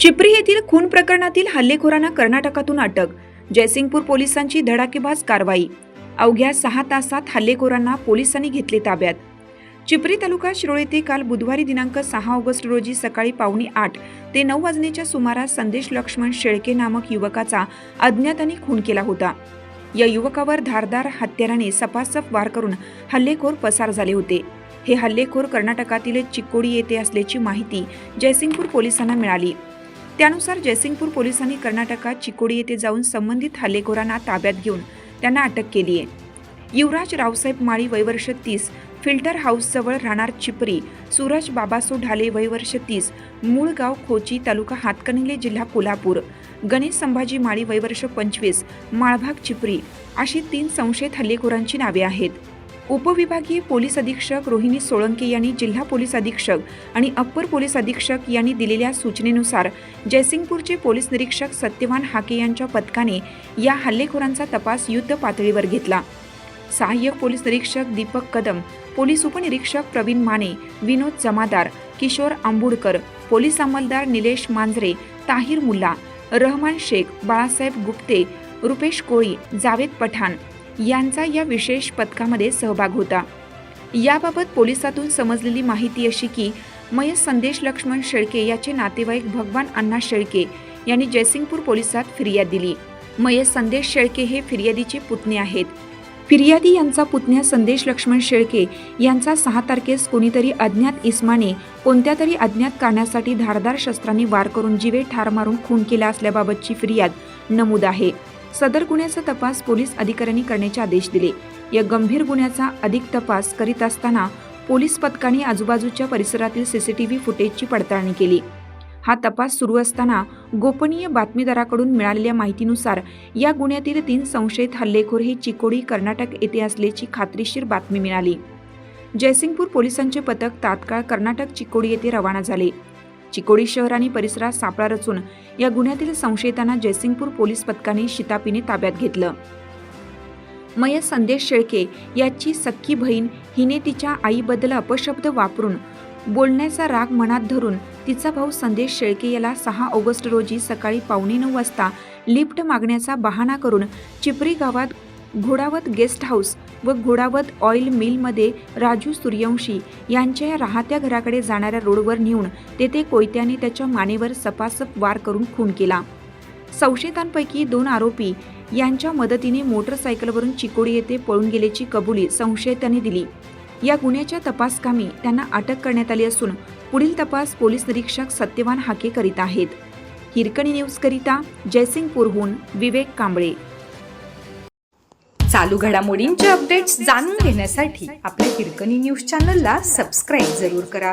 चिपरी येथील खून प्रकरणातील हल्लेखोरांना कर्नाटकातून अटक. जयसिंगपूर पोलिसांची धडाकेबाज कारवाई. अवघ्या सहा तासात हल्लेखोरांना पोलिसांनी घेतले ताब्यात. चिपरी तालुका शिरोळ येथे काल बुधवारी दिनांक सहा ऑगस्ट रोजी सकाळी पावणे आठ ते नऊ वाजण्याच्या सुमारास संदेश लक्ष्मण शेळके नामक युवकाचा अज्ञातांनी खून केला होता. या युवकावर धारदार हत्याराने सपासप वार करून हल्लेखोर पसार झाले होते. हे हल्लेखोर कर्नाटकातील चिक्कोडी येथे असल्याची माहिती जयसिंगपूर पोलिसांना मिळाली. त्यानुसार जयसिंगपूर पोलिसांनी कर्नाटकात चिकोडी येथे जाऊन संबंधित हल्लेखोरांना ताब्यात घेऊन त्यांना अटक केली आहे युवराज रावसाहेब माळी वयवर्ष तीस फिल्टर हाऊसजवळ राहणार चिपरी. सूरज बाबासो ढाले वयवर्ष तीस. मूळ गाव खोची तालुका हातकणंगले जिल्हा कोल्हापूर. गणेश संभाजी माळी वयवर्ष पंचवीस. माळभाग चिपरी. अशी तीन संशयित हल्लेखोरांची नावे आहेत. उपविभागीय पोलीस अधीक्षक रोहिणी सोळंके यांनी जिल्हा पोलीस अधीक्षक आणि अप्पर पोलीस अधीक्षक यांनी दिलेल्या सूचनेनुसार जयसिंगपूरचे पोलीस निरीक्षक सत्यवान हाके यांच्या पथकाने या हल्लेखोरांचा तपास युद्ध पातळीवर घेतला. सहाय्यक पोलीस निरीक्षक दीपक कदम पोलीस उपनिरीक्षक प्रवीण माने विनोद जमादार किशोर आंबुडकर पोलीस अंमलदार निलेश मांजरे ताहिर मुल्ला रहमान शेख बाळासाहेब गुप्ते रुपेश कोळी जावेद पठाण यांचा या विशेष पथकामध्ये सहभाग होता. याबाबत पोलिसातून समजलेली माहिती अशी की मयत संदेश लक्ष्मण शेळके याचे नातेवाईक भगवान अण्णा शेळके यांनी जयसिंगपूर पोलिसात फिर्याद दिली. मयत संदेश शेळके हे फिर्यादीचे पुतणे आहेत. फिर्यादी यांचा पुतण्या संदेश लक्ष्मण शेळके यांचा सहा तारखेस कोणीतरी अज्ञात इस्माने कोणत्या तरी अज्ञात कारणासाठी धारदार शस्त्रांनी वार करून जीवे ठार मारून खून केला असल्याबाबतची फिर्याद नमूद आहे. सदर गुन्ह्याचा तपास पोलीस अधिकाऱ्यांनी करण्याचे आदेश दिले. या गंभीर गुन्ह्याचा अधिक तपास करीत असताना पोलीस पथकाने आजूबाजूच्या परिसरातील सीसीटीव्ही फुटेजची पडताळणी केली. हा तपास सुरू असताना गोपनीय बातमीदाराकडून मिळालेल्या माहितीनुसार या गुन्ह्यातील तीन संशयित हल्लेखोर हे चिकोडी कर्नाटक येथे असल्याची खात्रीशीर बातमी मिळाली. जयसिंगपूर पोलिसांचे पथक तात्काळ कर्नाटक चिकोडी येथे रवाना झाले. चिकोडी शहर आणि परिसरात सापळा रचून या गुन्ह्यातील संशयितांना जयसिंगपूर पोलीस पथकाने शितापीने ताब्यात घेतलं. मय संदेश शेळके याची सख्खी बहीण हिने तिच्या आईबद्दल अपशब्द वापरून बोलण्याचा राग मनात धरून तिचा भाऊ संदेश शेळके याला सहा ऑगस्ट रोजी सकाळी पावणे नऊ वाजता लिफ्ट मागण्याचा बहाणा करून चिपरी गावात घोडावत गेस्ट हाऊस व घोडावत ऑइल मिलमध्ये राजू सूर्यवंशी यांच्या या राहत्या घराकडे जाणाऱ्या रोडवर नेऊन तेथे कोयत्याने त्याच्या मानेवर सपासप वार करून खून केला. संशयितांपैकी दोन आरोपी यांच्या मदतीने मोटरसायकलवरून चिकोडी येथे पळून गेल्याची कबुली संशयितांनी दिली. या गुन्ह्याच्या तपासकामी त्यांना अटक करण्यात आली असून पुढील तपास पोलीस निरीक्षक सत्यवान हाके करीत आहेत. हिरकणी न्यूजकरिता जयसिंगपूरहून विवेक कांबळे. चालू घडामोडींचे अपडेट्स जाणून घेण्यासाठी आपल्या हिरकणी न्यूज चॅनलला सबस्क्राईब जरूर करा.